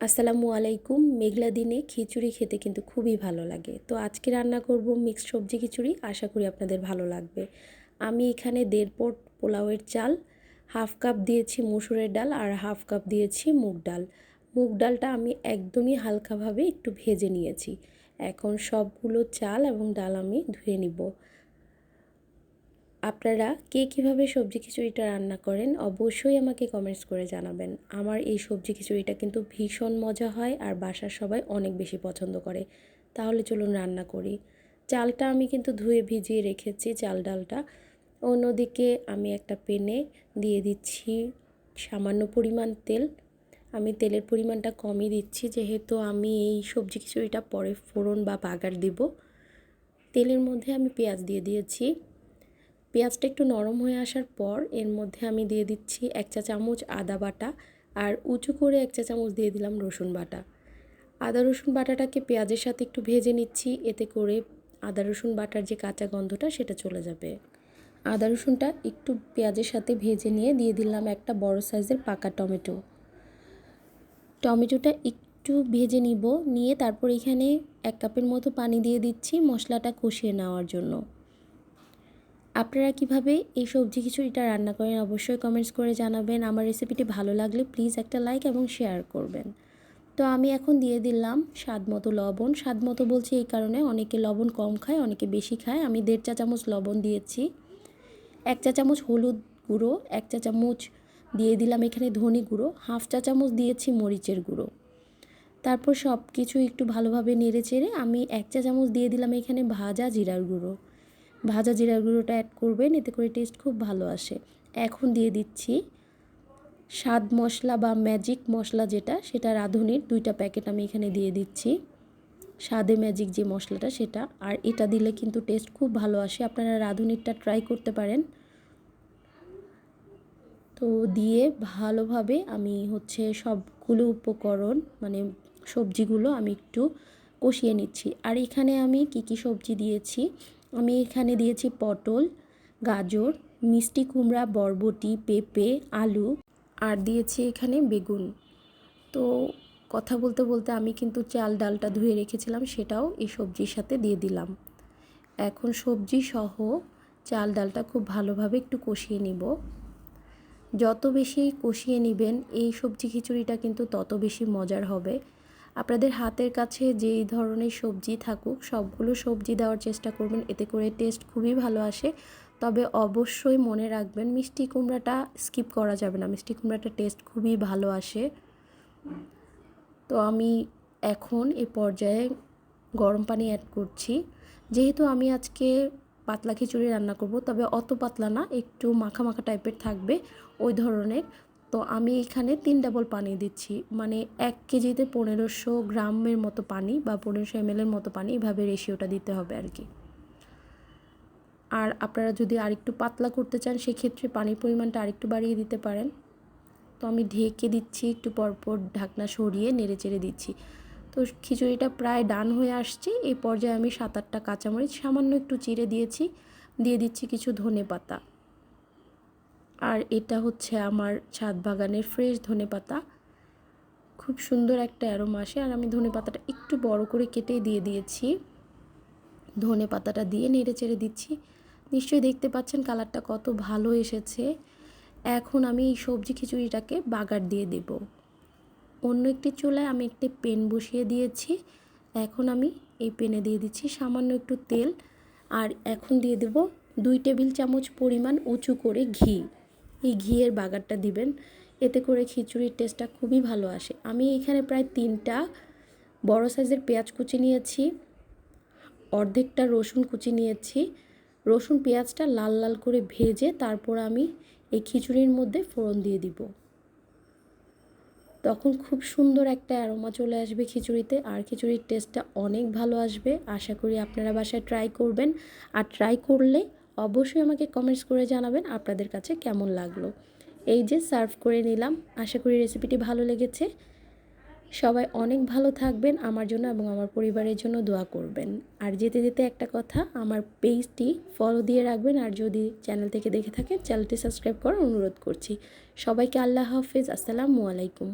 আসসালামু আলাইকুম। মেঘলা দিনে খিচুড়ি খেতে কিন্তু খুবই ভালো লাগে। তো আজকে রান্না করব মিক্সড সবজি খিচুড়ি, আশা করি আপনাদের ভালো লাগবে। আমি এখানে দেড় পট পোলাওয়ের চাল, হাফ কাপ দিয়েছি মুসুরের ডাল আর হাফ কাপ দিয়েছি মুগ ডাল। মুগ ডালটা আমি একদমই হালকাভাবে একটু ভেজে নিয়েছি। এখন সবগুলো চাল এবং ডাল আমি ধুয়ে নিব। আপনারা কে কীভাবে সবজি খিচুড়িটা রান্না করেন, অবশ্যই আমাকে কমেন্টস করে জানাবেন। আমার এই সবজি খিচুড়িটা কিন্তু ভীষণ মজা হয় আর বাসার সবাই অনেক বেশি পছন্দ করে। তাহলে চলুন রান্না করি। চালটা আমি কিন্তু ধুয়ে ভিজিয়ে রেখেছি, চাল ডালটা। অন্যদিকে আমি একটা পেনে দিয়ে দিচ্ছি সামান্য পরিমাণ তেল। আমি তেলের পরিমাণটা কমই দিচ্ছি, যেহেতু আমি এই সবজি খিচুড়িটা পরে ফোড়ন বা বাগার দিব। তেলের মধ্যে আমি পেঁয়াজ দিয়ে দিয়েছি। পেঁয়াজটা একটু নরম হয়ে আসার পর এর মধ্যে আমি দিয়ে দিচ্ছি এক চা চামচ আদা বাটা আর উঁচু করে এক চা চামচ দিয়ে দিলাম রসুন বাটা। আদা রসুন বাটাটাকে পেঁয়াজের সাথে একটু ভেজে নিচ্ছি, এতে করে আদা রসুন বাটার যে কাঁচা গন্ধটা সেটা চলে যাবে। আদা রসুনটা একটু পেঁয়াজের সাথে ভেজে নিয়ে দিয়ে দিলাম একটা বড় সাইজের পাকা টমেটো। টমেটোটা একটু ভেজে নিব, নিয়ে তারপর এখানে এক কাপের মতো পানি দিয়ে দিচ্ছি মশলাটা কষিয়ে নেওয়ার জন্য। আপনারা কীভাবে এই সবজি খিচুড়িটা রান্না করেন অবশ্যই কমেন্টস করে জানাবেন। আমার রেসিপিটি ভালো লাগলে প্লিজ একটা লাইক এবং শেয়ার করবেন। তো আমি এখন দিয়ে দিলাম স্বাদ মতো লবণ। স্বাদ মতো বলছি এই কারণে অনেকে লবণ কম খায়, অনেকে বেশি খায়। আমি দেড় চা চামচ লবণ দিয়েছি। এক চা চামচ হলুদ গুঁড়ো, এক চা চামচ দিয়ে দিলাম এখানে ধনে গুঁড়ো, হাফ চা চামচ দিয়েছি মরিচের গুঁড়ো। তারপর সব কিছু একটু ভালোভাবে নেড়ে চেড়ে আমি এক চা চামচ দিয়ে দিলাম এখানে ভাজা জিরার গুঁড়ো। ভাজা জিরার গুঁড়োটা অ্যাড করবেন, এতে করে টেস্ট খুব ভালো আসে। এখন দিয়ে দিচ্ছি স্বাদ মশলা বা ম্যাজিক মশলা যেটা, সেটা রাঁধুনির দুইটা প্যাকেট আমি এখানে দিয়ে দিচ্ছি। স্বাদে ম্যাজিক যে মশলাটা সেটা, আর এটা দিলে কিন্তু টেস্ট খুব ভালো আসে। আপনারা রাঁধুনিরটা ট্রাই করতে পারেন। তো দিয়ে ভালোভাবে আমি হচ্ছে সবগুলো উপকরণ মানে সবজিগুলো আমি একটু কষিয়ে নিচ্ছি। আর এখানে আমি কি কি সবজি দিয়েছি? আমি এখানে দিয়েছি পটল, গাজর, মিষ্টি কুমড়া, বরবটি, পেঁপে, আলু আর দিয়েছি এখানে বেগুন। তো কথা বলতে বলতে আমি কিন্তু চাল ডালটা ধুয়ে রেখেছিলাম, সেটাও এই সবজির সাথে দিয়ে দিলাম। এখন সবজি সহ চাল ডালটা খুব ভালোভাবে একটু কষিয়ে নিব। যত বেশি কষিয়ে নেবেন, এই সবজি খিচুড়িটা কিন্তু তত বেশি মজার হবে। আপনাদের হাতের কাছে যেই ধরনের সবজি থাকুক, সবগুলো সবজি দেওয়ার চেষ্টা করবেন। এতে করে টেস্ট খুবই ভালো আসে। তবে অবশ্যই মনে রাখবেন, মিষ্টি কুমড়াটা স্কিপ করা যাবে না। মিষ্টি কুমড়াটা টেস্ট খুবই ভালো আসে। তো আমি এখন এ পর্যায়ে গরম পানি অ্যাড করছি। যেহেতু আমি আজকে পাতলা খিচুড়ি রান্না করব, তবে অত পাতলা না, একটু মাখা মাখা টাইপের থাকবে ওই ধরনের। তো আমি এখানে তিন ডাবল পানি দিচ্ছি। মানে এক কেজিতে পনেরোশো গ্রামের মতো পানি বা পনেরোশো এমএলের মতো পানি এভাবে রেশিওটা দিতে হবে আর কি। আর আপনারা যদি আরেকটু পাতলা করতে চান, সেক্ষেত্রে পানির পরিমাণটা আরেকটু বাড়িয়ে দিতে পারেন। তো আমি ঢেকে দিচ্ছি, একটু পরপর ঢাকনা সরিয়ে নেড়ে চেড়ে দিচ্ছি। তো খিচুড়িটা প্রায় ডান হয়ে আসছে। এই পর্যায়ে আমি সাত আটটা কাঁচামরিচ, সামান্য একটু চিড়ে দিয়েছি। দিয়ে দিচ্ছি কিছু ধনে পাতা আর এটা হচ্ছে আমার ছাদ বাগানের ফ্রেশ ধনে পাতা। খুব সুন্দর একটা অ্যারোমা আসে। আর আমি ধনে পাতাটা একটু বড় করে কেটে দিয়ে দিয়েছি। ধনে পাতাটা দিয়ে নেড়ে চেড়ে দিচ্ছি। নিশ্চয়ই দেখতে পাচ্ছেন কালারটা কত ভালো এসেছে। এখন আমি এই সবজি খিচুড়িটাকে বাগার দিয়ে দেব। অন্য একটি চুলায় আমি একটি পেন বসিয়ে দিয়েছি। এখন আমি এই পেনে দিয়ে দিচ্ছি সামান্য একটু তেল। আর এখন দিয়ে দেব দুই টেবিল চামচ পরিমাণ উঁচু করে ঘি। এই ঘিয়ের বাগারটা দিবেন। এতে করে খিচুড়ির টেস্টটা খুবই ভালো আসে। আমি এখানে প্রায় তিনটা বড় সাইজের পেঁয়াজ কুচি নিয়েছি, অর্ধেকটা রসুন কুচি নিয়েছি। রসুন পেঁয়াজটা লাল লাল করে ভেজে তারপর আমি এই খিচুড়ির মধ্যে ফোড়ন দিয়ে দিব। তখন খুব সুন্দর একটা অ্যারোমা চলে আসবে খিচুড়িতে আর খিচুড়ির টেস্টটা অনেক ভালো আসবে। আশা করি আপনারা বাসায় ট্রাই করবেন। আর ট্রাই করলে অবশ্যই আমাকে কমেন্টস করে জানাবেন আপনাদের কাছে কেমন লাগল। এই যে সার্ভ করে নিলাম, আশা করি রেসিপিটি ভালো লেগেছে। সবাই অনেক ভালো থাকবেন আমার জন্য এবং আমার পরিবারের জন্য দোয়া করবেন। আর যেতে যেতে একটা কথা, আমার পেজটি ফলো দিয়ে রাখবেন আর যদি চ্যানেল থেকে দেখে থাকেন চ্যানেলটি সাবস্ক্রাইব করার অনুরোধ করছি। সবাইকে আল্লাহ হাফেজ, আসসালামু আলাইকুম।